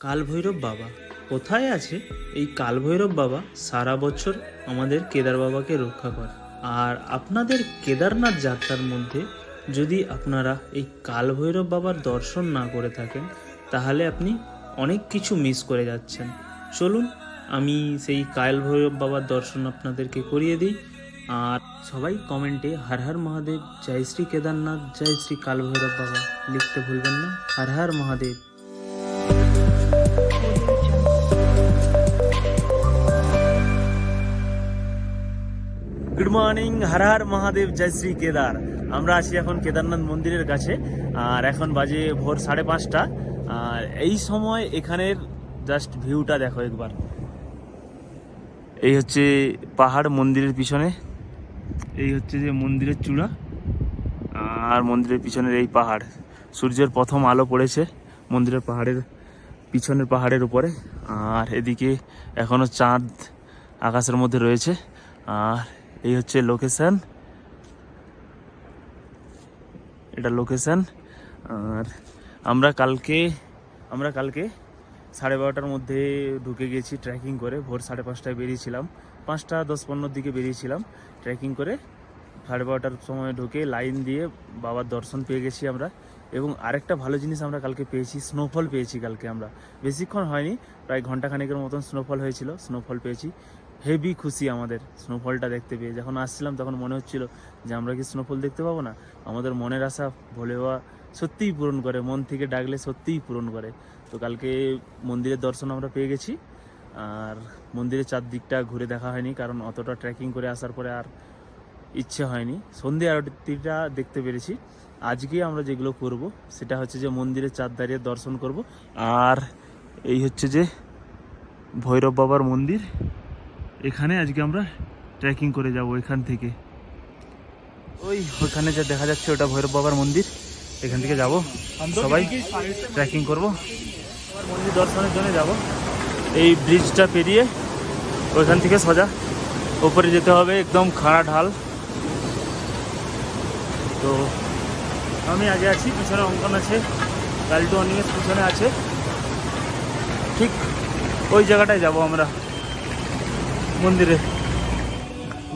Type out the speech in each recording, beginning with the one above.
কালভৈরব বাবা। কোথায় আছে? এই কালভৈরব বাবা সারা বছর আমাদের কেদার বাবাকে রক্ষা করে। আর আপনাদের কেদারনাথ যাত্রার মধ্যে যদি আপনারা এই কালভৈরব বাবার দর্শন না করে থাকেন, তাহলে আপনি অনেক কিছু মিস করে যাচ্ছেন। চলুন, আমি সেই কালভৈরব বাবার দর্শন আপনাদেরকে করিয়ে দিই। আর সবাই কমেন্টে হর হর মহাদেব, জয় শ্রী কেদারনাথ, জয় শ্রী কালভৈরব বাবা লিখতে ভুলবেন না। হর হর মহাদেব। মর্নিং হর হর মহাদেব, জয় শ্রী কেদার। আমরা আছি এখন কেদারনাথ মন্দিরের কাছে, আর এখন বাজে ভোর সাড়ে পাঁচটা। আর এই সময় এখানের জাস্ট ভিউটা দেখো একবার। এই হচ্ছে পাহাড় মন্দিরের পিছনে। এই হচ্ছে যে মন্দিরের চূড়া, আর মন্দিরের পিছনের এই পাহাড়। সূর্যের প্রথম আলো পড়েছে মন্দিরের পাহাড়ের, পিছনের পাহাড়ের উপরে। আর এদিকে এখনও চাঁদ আকাশের মধ্যে রয়েছে। আর এই হচ্ছে লোকেশান এটা লোকেশান আর আমরা কালকে আমরা কালকে সাড়ে বারোটার মধ্যে ঢুকে গেছি ট্রেকিং করে। ভোর সাড়ে পাঁচটায় বেরিয়েছিলাম। পাঁচটা দশ পনেরোর দিকে বেরিয়েছিলাম ট্রেকিং করে। সাড়ে বারোটার সময় ঢুকে লাইন দিয়ে বাবার দর্শন পেয়ে গেছি আমরা। এবং আরেকটা ভালো জিনিস আমরা কালকে পেয়েছি স্নোফল পেয়েছি কালকে আমরা। বেশিক্ষণ হয়নি, প্রায় ঘণ্টা খানেকের মতন স্নোফল হয়েছিল স্নোফল পেয়েছি। হেভি খুশি আমাদের স্নোফলটা দেখতে পেয়ে। যখন আসছিলাম তখন মনে হচ্ছিল যে আমরা কি স্নোফল দেখতে পাবো না? আমাদের মনের আশা ভোলে বাবা সত্যিই পূরণ করে, মন থেকে ডাকলে সত্যিই পূরণ করে। তো কালকে মন্দিরের দর্শন আমরা পেয়ে গেছি। আর মন্দিরের চারদিকটা ঘুরে দেখা হয়নি, কারণ অতটা ট্রেকিং করে আসার পরে আর ইচ্ছে হয়নি। সন্ধে আরতিটা দেখতে পেরেছি। আজকে আমরা যেগুলো করব, সেটা হচ্ছে যে মন্দিরের চার দাঁড়িয়ে দর্শন করব। আর এই হচ্ছে যে ভৈরব বাবার মন্দির। এখানে আজকে আমরা ট্রেকিং করে যাব এখান থেকে। ওই ওখানে যা দেখা যাচ্ছে ওটা ভৈরব বাবার মন্দির। এখান থেকে যাব। সবাই ট্রেকিং করব। মন্দির দর্শনের জন্য যাব। এই ব্রিজটা পেরিয়ে ওইখান থেকে সোজা। উপরে যেতে হবে একদম খাড়া ঢাল। তো আমি আগে আছি পিছনে অঙ্কন আছে। লালটু অনিমেষ পিছনে আছে। ঠিক ওই জায়গাটায় যাব আমরা। মন্দিরে।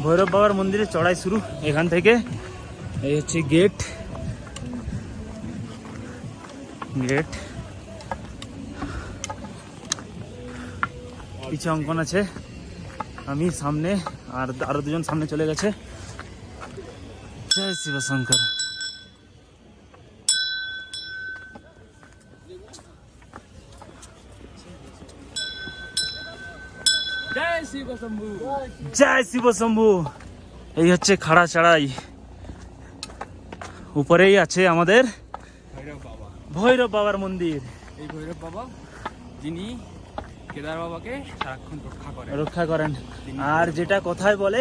ভৈরব বাবার মন্দিরে চড়াই শুরু। এখান থেকে এই হচ্ছে গেট গেট পিছে অঙ্কন আছে। আমি সামনে, আর আরও দুজন সামনে চলে গেছে। জয় শিবশঙ্কর। জয় শিব শম্ভু। এই হচ্ছে খাড়া চড়াই উপরেই আছে আমাদের ভৈরব ভৈরব বাবার মন্দির। এই ভৈরব বাবা যিনি কেদার বাবাকে সারাক্ষণ রক্ষা করেন। রক্ষা করেন। আর যেটা কথায় বলে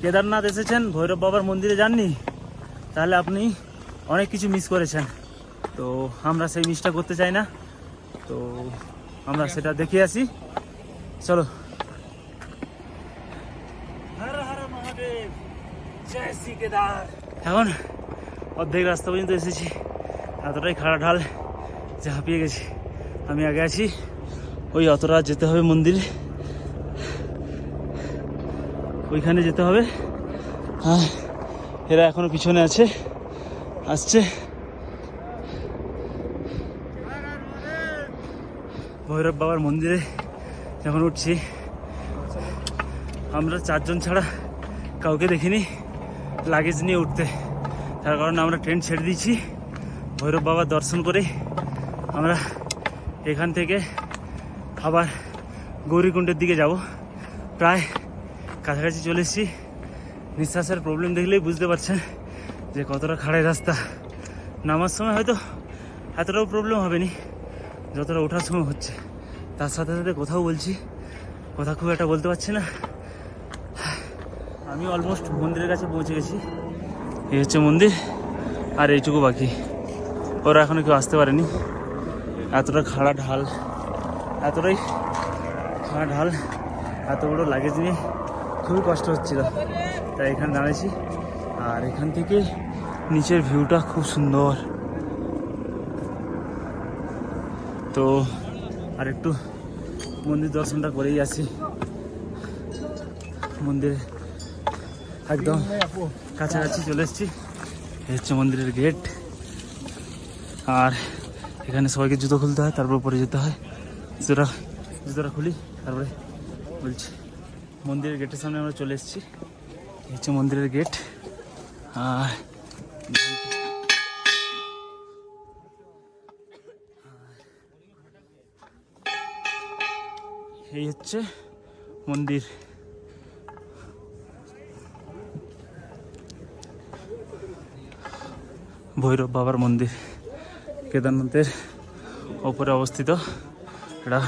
কেদারনাথ এসেছেন ভৈরব বাবার মন্দিরে যাননি তাহলে আপনি অনেক কিছু মিস করেছেন। তো আমরা সেই মিসটা করতে চাই না। তো আমরা সেটা দেখে আসি। চলো হর হর মহাদেব এখন অর্ধেক রাস্তা পর্যন্ত এসেছি। এতটাই খাড়া ঢাল যে হাঁপিয়ে গেছি। আমি আগে আছি ওই অতটা যেতে হবে মন্দিরে। ওইখানে যেতে হবে। হ্যাঁ এরা এখনও পিছনে আছে, আসছে। ভৈরব বাবার মন্দিরে যখন উঠছি। আমরা চারজন ছাড়া কাউকে দেখিনি। লাগেজ নিয়ে উঠতে। তার কারণে আমরা ট্রেন ছেড়ে দিয়েছি। ভৈরব বাবার দর্শন করে আমরা এখান থেকে আবার গৌরীকুণ্ডের দিকে যাব। প্রায় কাছাকাছি চলে এসেছি। নিঃশ্বাসের প্রবলেম দেখলেই বুঝতে পারছেন যে কতটা খাড়াই রাস্তা। নামার সময় হয়তো এতটাও প্রবলেম হবে নি যতটা ওঠার সময় হচ্ছে। তার সাথে সাথে কোথাও বলছি, কথা খুব একটা বলতে পারছি না। আমি অলমোস্ট মন্দিরের কাছে পৌঁছে গেছি। এই হচ্ছে মন্দির, আর এইটুকু বাকি। ওরা এখনও কেউ আসতে পারেনি। এতটা খাড়া ঢাল, এতটাই খাড়া ঢাল, এত বড় লাগেজ নিয়ে খুবই কষ্ট হচ্ছিল। তাই এখানে দাঁড়িয়েছি, আর এখান থেকে নিচের ভিউটা খুব সুন্দর। তো, আর একটু মন্দির দর্শনটা করেই আসি। মন্দিরে একদম। কাছাকাছি চলে এসেছি। হচ্ছে মন্দিরের গেট আর এখানে সবাইকে জুতো খুলতে হয়, তারপর পরে যেতে হয়। জুতোটা জুতোটা খুলি, তারপরে বলছি, মন্দিরের গেটের সামনে আমরা চলে এসেছি। হচ্ছে মন্দিরের গেট আর এই হচ্ছে মন্দির। ভৈরব বাবার মন্দির কেদারনাথের ওপরে অবস্থিত। এটা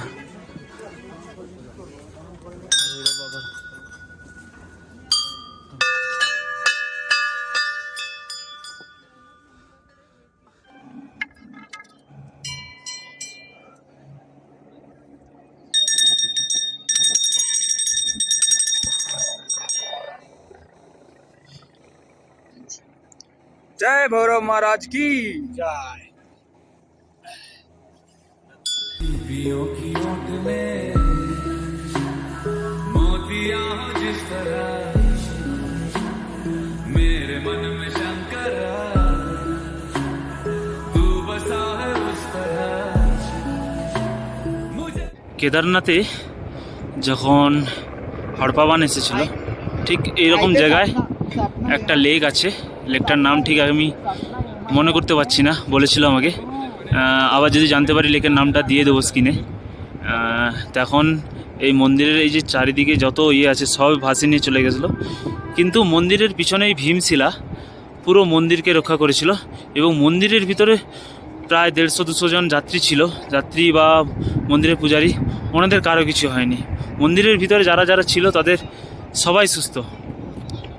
জয় ভৈরব মহারাজ কি मोतिया हो जिस तरह मेरे मन में शंकर तू बसा है उस तरह मुझे কেদারনাথে যখন হড়পাবান এসেছিল ঠিক এইরকম জায়গায় একটা লেক আছে লেকটার নাম ঠিক আমি মনে করতে পারছি না, বলেছিল আমাকে। আবার যদি জানতে পারি লেকের নামটা দিয়ে দেবো স্ক্রিনে। তখন এই মন্দিরের এই যে চারিদিকে যত ইয়ে আছে সব ভাসিয়ে নিয়ে চলে গেছিল। কিন্তু মন্দিরের পিছনে এই ভীমশিলা পুরো মন্দিরকে রক্ষা করেছিল এবং মন্দিরের ভিতরে প্রায় দেড়শো দুশো জন যাত্রী ছিল। যাত্রী বা মন্দিরের পূজারী, ওনাদের কারও কিছু হয়নি। মন্দিরের ভিতরে যারা যারা ছিল তাদের সবাই সুস্থ।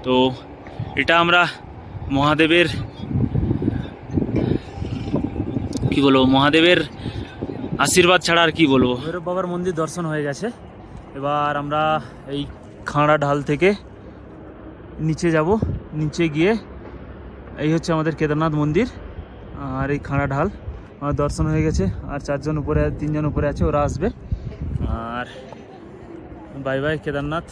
তো এটা আমরা মহাদেবের, কি বলব, মহাদেবের আশীর্বাদ ছাড়া আর কি বলব? ভৈরব বাবার মন্দির দর্শন হয়ে গেছে। এবার আমরা এই খাঁড়া ঢাল থেকে নিচে যাব। নিচে গিয়ে এই হচ্ছে আমাদের কেদারনাথ মন্দির আর এই খাঁড়া ঢাল। আমার দর্শন হয়ে গেছে আর চারজন উপরে, তিনজন উপরে আছে, ওরা আসবে। আর বাই বাই, কেদারনাথ।